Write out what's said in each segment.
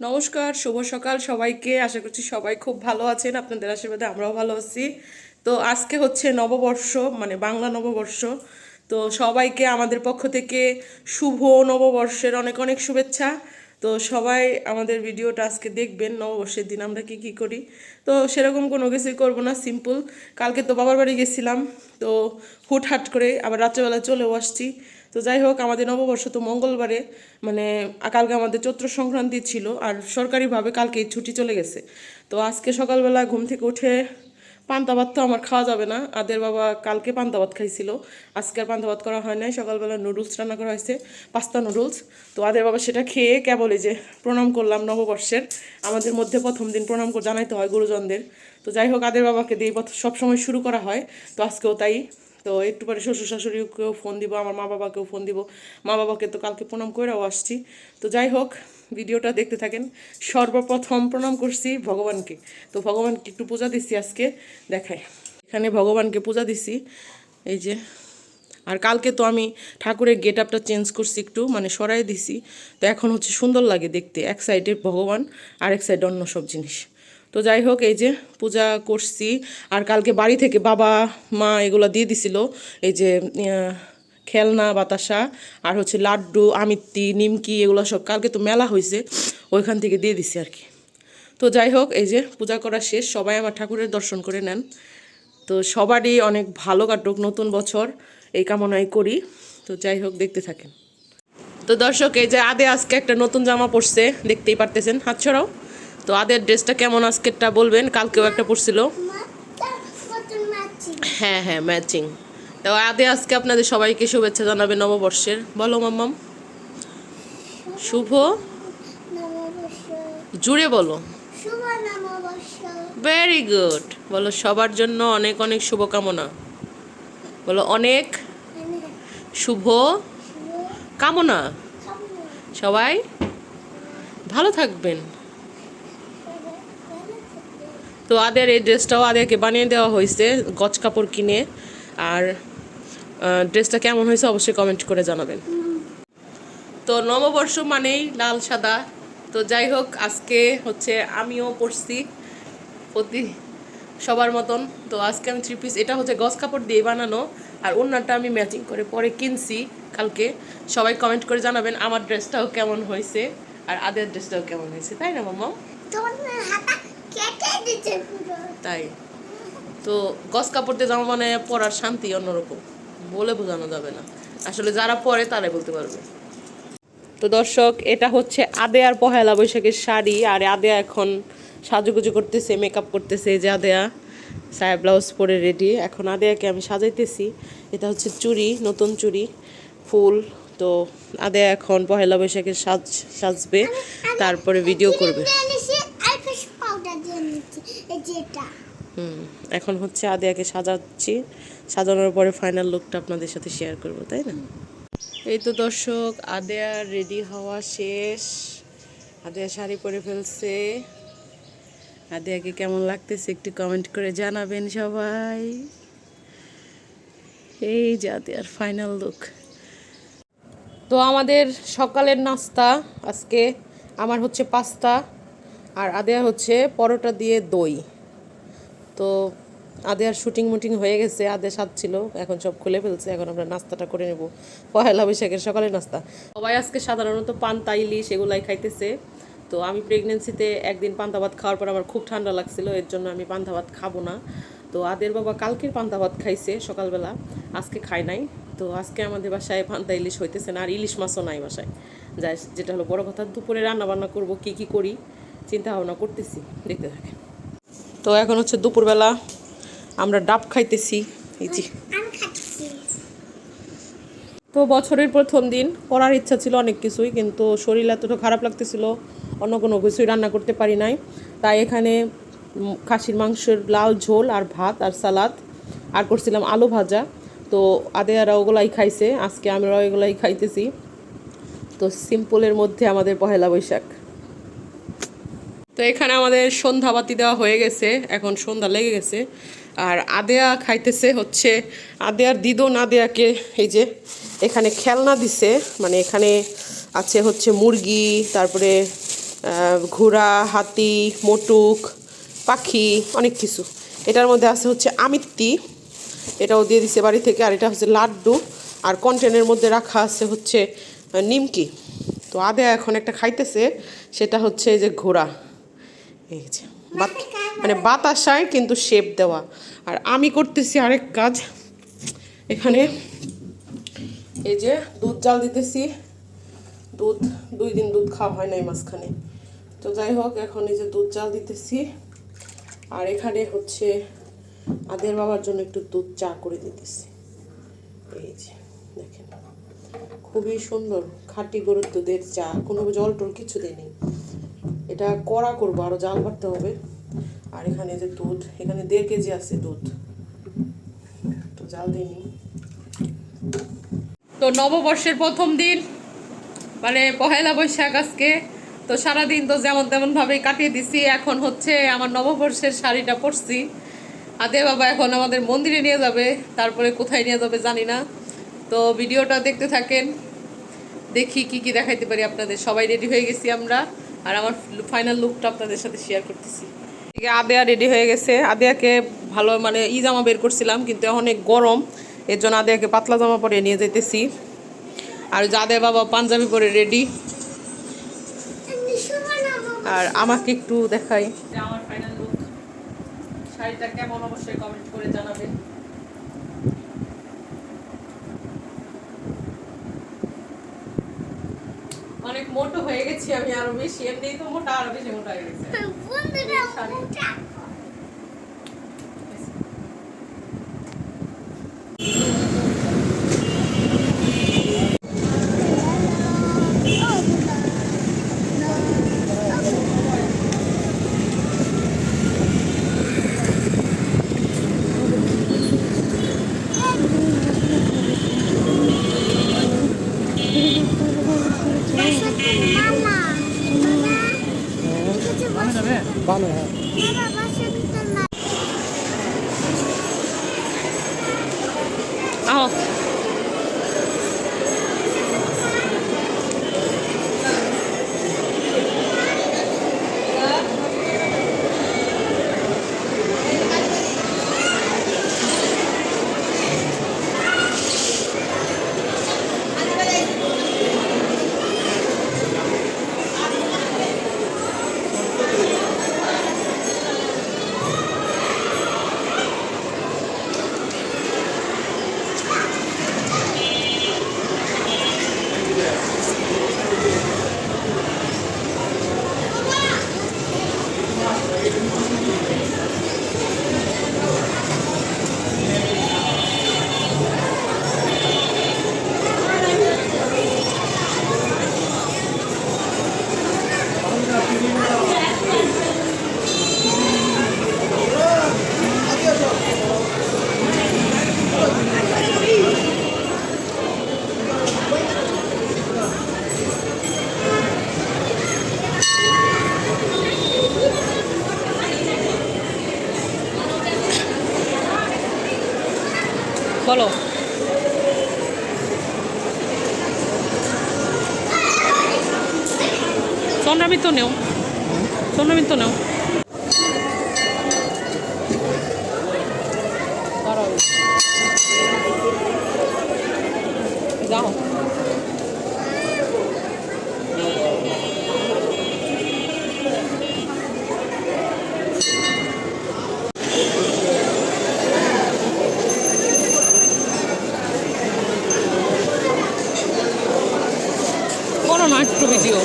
নমস্কার, শুভ সকাল সবাইকে। আশা করছি সবাই খুব ভালো আছেন, আপনাদের আশীর্বাদে আমরাও ভালো আছি। তো আজকে হচ্ছে নববর্ষ মানে বাংলা নববর্ষ। তো সবাইকে আমাদের পক্ষ থেকে শুভ নববর্ষের অনেক অনেক শুভেচ্ছা। তো সবাই আমাদের ভিডিওটা আজকে দেখবেন, নববর্ষের দিন আমরা কি কি করি। তো সেরকম কোনো কিছুই করব না, সিম্পল। কালকে তো বাবার বাড়ি গেছিলাম, তো হুটহাট করে আবার রাত্রেবেলা চলেও আসছি। তো যাই হোক, আমাদের নববর্ষ তো মঙ্গলবারে মানে কালকে আমাদের চৈত্র সংক্রান্তি ছিল আর সরকারিভাবে কালকে ছুটি চলে গেছে। তো আজকে সকালবেলা ঘুম থেকে উঠে পান্তা ভাত তো আমার খাওয়া যাবে না। আদের বাবা কালকে পান্তা ভাত খাইছিল। আজকে আর পান্তা ভাত করা হয় নাই। সকালবেলা নুডলস রান্না করা হয়েছে, পাস্তা নুডলস। তো আদের বাবা সেটা খেয়ে কেবল যে প্রণাম করলাম নববর্ষের। আমাদের মধ্যে প্রথম দিন প্রণাম জানাইতে হয় গুরুজনদের। তো যাই হোক, আদের বাবাকে দিয়ে সবসময় শুরু করা হয়। তো আজকেও তাই। তো একটু পরে শ্বশুর শাশুড়িকেও ফোন দিব, আমার মা বাবাকেও ফোন দিব। মা বাবাকে তো কালকে প্রণাম করেও আসছি। তো যাই হোক, ভিডিওটা দেখতে থাকেন। সর্বপ্রথম প্রণাম করছি ভগবানকে। তো ভগবানকে একটু পূজা দিচ্ছি আজকে দেখায় এখানে ভগবানকে পূজা দিছি এই যে, আর কালকে তো আমি ঠাকুরের গেট আপটা চেঞ্জ করছি একটু মানে সরাই দিছি। তো এখন হচ্ছে সুন্দর লাগে দেখতে, এক সাইডে ভগবান, আর এক সাইডে অন্য সব জিনিস। তো যাই হোক, এই যে পূজা করছি। আর কালকে বাড়ি থেকে বাবা, মা এগুলো দিয়ে দিছিল। এই যে খেলনা, বাতাসা, আর হচ্ছে লাড্ডু, আমিত্তি, নিমকি, এগুলো সব কালকে তো মেলা হয়েছে ওইখান থেকে দিয়ে দিছি আর কি। তো যাই হোক, এই যে পূজা করা শেষ, সবাই আমার ঠাকুরের দর্শন করে নেন। তো সবারই অনেক ভালো কাটুক নতুন বছর, এই কামনাই করি। তো যাই হোক, দেখতে থাকেন। তো দর্শক, এই যে আদে আজকে একটা নতুন জামা পরছে, দেখতেই পারতেছেন, হাত ছড়াও তো আদের ড্রেসটা কেমন আজকেরটা বলবেন? কালকেও একটা পরছিল। হ্যাঁ হ্যাঁ ম্যাচিং তো আদে আজকে আপনাদের সবাইকে শুভেচ্ছা জানাবে নববর্ষের। বলো, মাম্মাম। শুভ? জুড়ে বলো। ভেরি গুড বলো, সবার জন্য অনেক অনেক শুভকামনা। বলো, অনেক শুভ কামনা। সবাই ভালো থাকবেন। তো আদের এই ড্রেসটাও আদেরকে বানিয়ে দেওয়া হয়েছে, গজ কাপড় কিনে। আর ড্রেসটা কেমন হয়েছে অবশ্যই কমেন্ট করে জানাবেন। তো নববর্ষ মানেই লাল সাদা। তো যাই হোক, আজকে হচ্ছে আমিও পড়ছি প্রতি সবার মতন। তো আজকে আমি থ্রি পিস এটা হচ্ছে গজ কাপড় দিয়ে বানানো। আর অন্যটা আমি ম্যাচিং করে পরে কিনছি কালকে। সবাই কমেন্ট করে জানাবেন আমার ড্রেসটাও কেমন হয়েছে। আর আদের ড্রেসটাও কেমন হয়েছে, তাই না মামা? তাই? তো গস কাপড় দিয়ে জামা মানে পরার শান্তি অন্যরকম। বলে বোঝানো যাবে না। আসলে যারা পরে তারাই বলতে পারবে। তো দর্শক এটা হচ্ছে আদেয়ার পহেলা বৈশাখের শাড়ি। আর আদেয়া এখন সাজুগুজু করতেছে মেকআপ করতেছে যে আদেয়া। সায়া ব্লাউজ পরে রেডি এখন আদেয়াকে আমি সাজাইতেছি। এটা হচ্ছে চুড়ি নতুন চুড়ি ফুল। তো আদেয়া এখন পহেলা বৈশাখের সাজ সাজবে। তারপরে ভিডিও করবে। যেটা। হুম, এখন হচ্ছে আদেয়াকে সাজাচ্ছি। সাজানোর পরে ফাইনাল লুকটা আপনাদের সাথে শেয়ার করব, তাই না? এই তো দর্শক, আদেয়া রেডি হওয়া শেষ। আদেয়া শাড়ি পরে ফেলছে। আদেয়াকে কেমন লাগতেছে একটু কমেন্ট করে জানাবেন সবাই। এই যে আদেয়ার ফাইনাল লুক তো আমাদের সকালের নাস্তা, আজকে আমার হচ্ছে পাস্তা, আর আদেয়া হচ্ছে পরোটা দিয়ে দই। তো আদে আর শুটিং মুটিং হয়ে গেছে, আদে সাত ছিল, এখন সব খুলে ফেলছে, এখন আমরা নাস্তাটা করে নেব। পহেলা বৈশাখের সকালের নাস্তা। সবাই আজকে সাধারণত পান্তা, ইলিশ এগুলাই খাইতেছে। তো আমি প্রেগনেন্সিতে একদিন পান্তা ভাত খাওয়ার পর আমার খুব ঠান্ডা লাগছিল, এর জন্য আমি পান্তা ভাত খাব না। তো আদের বাবা কালকের পান্তা ভাত খাইছে সকালবেলা, আজকে খাই নাই। তো আজকে আমাদের বাসায় পান্তা, ইলিশ হইতেছে না, আর ইলিশ মাছও নাই বাসায়। যাই, যেটা হলো বড় কথা, দুপুরে রান্না বান্না করব, কি কি করি, চিন্তা ভাবনা করতেছি, দেখতে থাকে তো এখন হচ্ছে দুপুরবেলা আমরা ডাব খাইতেছি। এই যে। তো বছরের প্রথম দিন করার ইচ্ছা ছিল অনেক কিছুই কিন্তু শরীর এতটা খারাপ লাগতেছিল অন্য কোনো কিছুই রান্না করতে পারি নাই। তাই এখানে খাসির মাংসের লাল ঝোল আর ভাত আর সালাদ আর করছিলাম আলু ভাজা। তো আদেয়ারা ওগুলাই খাইছে আজকে আমরা ওইগুলাই খাইতেছি। তো সিম্পলের মধ্যে আমাদের পহেলা বৈশাখ। তো এখানে আমাদের সন্ধ্যাবাতি দেওয়া হয়ে গেছে, এখন সন্ধ্যা লেগে গেছে। আর আদেয়া খাইতেছে হচ্ছে, আদেয়ার দিদন আদেয়াকে এই যে এখানে খেলনা দিছে মানে এখানে আছে হচ্ছে মুরগি, তারপরে ঘোড়া, হাতি, মোটুক, পাখি, অনেক কিছু। এটার মধ্যে আছে হচ্ছে আমিত্তি, এটাও দিয়ে দিছে বাড়ি থেকে, আর এটা হচ্ছে লাড্ডু। আর কন্টেনের মধ্যে রাখা আছে হচ্ছে নিমকি। তো আদে এখন একটা খাইতেছে, সেটা হচ্ছে এই যে ঘোড়া। এই যে মানে বাতাসায় কিন্তু শেপ দেওয়া। আর আমি করতেছি আরেক কাজ। এখানে এই যে দুধ জাল দিতেছি। দুধ, দুই দিন দুধ খাওয়া হয় নাই মাঝখানে। তো যাই হোক, এখন এই যে দুধ জাল দিতেছি। আর এখানে হচ্ছে আদের বাবার জন্য একটু দুধ চা করে দিতেছি। এই যে, দেখেন। খুবই সুন্দর খাঁটি গরুর দুধের চা। কোনো জল টল কিছু দেয়নি। এটা কড়া করব, আরও জাল বাড়তে হবে। আর এখানে যে দুধ, এখানে দেড় কেজি আছে দুধ। তো জাল দিইনি তো নববর্ষের প্রথম দিন মানে পহেলা বৈশাখ আজকে, তো সারাদিন তো যেমন তেমন ভাবেই কাটিয়ে দিছি। এখন হচ্ছে আমার নববর্ষের শাড়িটা পরছি। আদে বাবা এখন আমাদের মন্দিরে নিয়ে যাবে, তারপরে কোথায় নিয়ে যাবে জানি না। তো ভিডিওটা দেখতে থাকেন, দেখি কি কি দেখাইতে পারি আপনাদের। সবাই রেডি হয়ে গেছি আমরা। আর আমার ফাইনাল লুকটা আপনাদের সাথে শেয়ার করতেছি। আদেয়া রেডি হয়ে গেছে। আদেয়াকে ভালো মানে ই জামা বের করছিলাম, কিন্তু অনেক গরম এর জন্য আদেয়াকে পাতলা জামা পরে নিয়ে যেতেছি আর যাদের বাবা পাঞ্জাবি পরে রেডি আর আমাকে একটু দেখাই। আমার ফাইনাল লুক শাড়িটা কেমন অবশ্যই কমেন্ট করে জানাবে অনেক মোটো হয়ে গেছি আমি আরও বেশি এমনি তো মোটা আরও বেশি মোটা হয়ে গেছে বন্ধুরা শাড়ি। মোটা মামা মামা কিছু বসে ভালো হ্যাঁ মামা বসে ভিতর না আহ বলো নেও চন্দ্রামিত নেও দাঁড়াও। যাও করো না একটু ভিডিও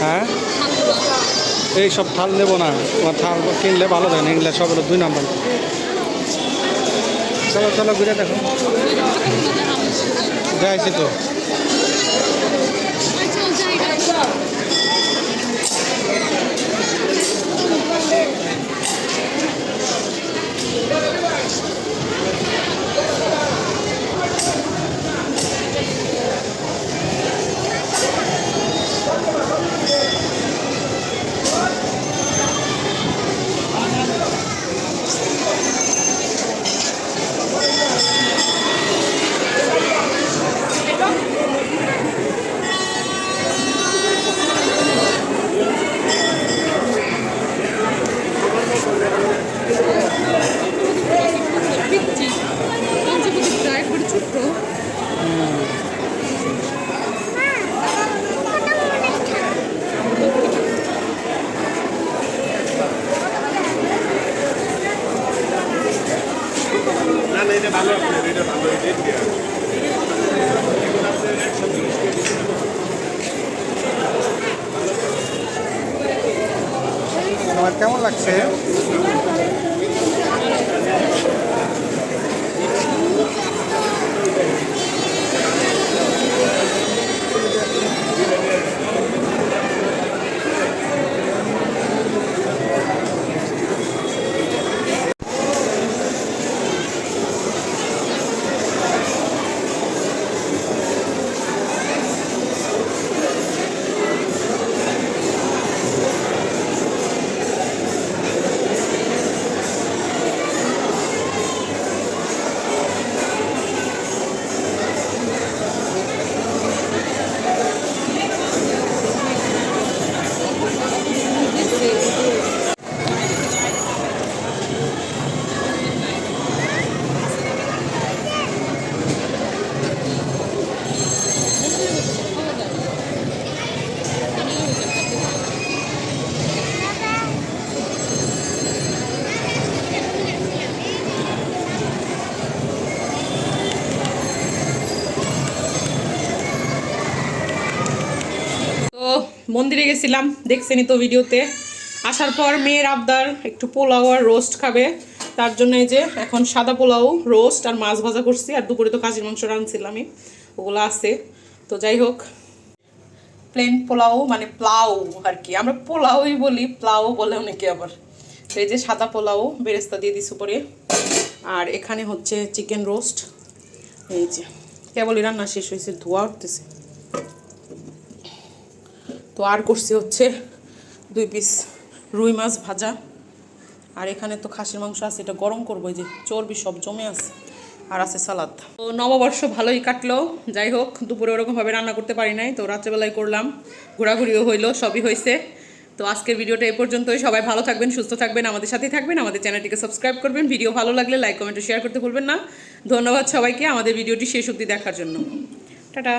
হ্যাঁ? এই সব থাল নেব না। তোমার থাল কিনলে ভালো থাকে না সব হলো দুই নাম্বার। চলো চলো ঘুরে দেখো। যাইছি তো। তোমার কেমন লাগছে? মন্দিরে গেছিলাম, দেখছেনই তো ভিডিওতে। আসার পর মেয়ের আবদার, একটু পোলাও আর রোস্ট খাবে। তার জন্য এই যে এখন সাদা পোলাও, রোস্ট আর মাছ ভাজা করছি, আর দুপুরে তো কাশির মাংস রাঁধছিলাম আমি ওগুলো আছে। তো যাই হোক প্লেন পোলাও মানে প্লাউ আর কি। আমরা পোলাওই বলি প্লাউ বলে অনেকে আবার। তো এই যে সাদা পোলাও বেরেস্তা দিয়ে দিস উপরে। আর এখানে হচ্ছে চিকেন রোস্ট এই যে, কেবলই রান্না শেষ হয়েছে, ধোয়া উঠতেছে। তো আর করছি হচ্ছে দুই পিস রুই মাছ ভাজা। আর এখানে তো খাসির মাংস আছে, এটা গরম করব, এই যে চর্বি সব জমে আছে, আর আছে সালাদ। তো নববর্ষ ভালোই কাটলো, যাই হোক, দুপুরে ওরকমভাবে রান্না করতে পারি নাই, তো রাত্রেবেলায় করলাম, ঘোরাঘুরিও হইল, সবই হয়েছে তো আজকের ভিডিওটা এ পর্যন্তই, সবাই ভালো থাকবেন, সুস্থ থাকবেন, আমাদের সাথেই থাকবেন, আমাদের চ্যানেলটিকে সাবস্ক্রাইব করবেন, ভিডিও ভালো লাগলে লাইক, কমেন্ট শেয়ার করতে ভুলবেন না। ধন্যবাদ সবাইকে আমাদের ভিডিওটি শেষ অবধি দেখার জন্য। টাটা।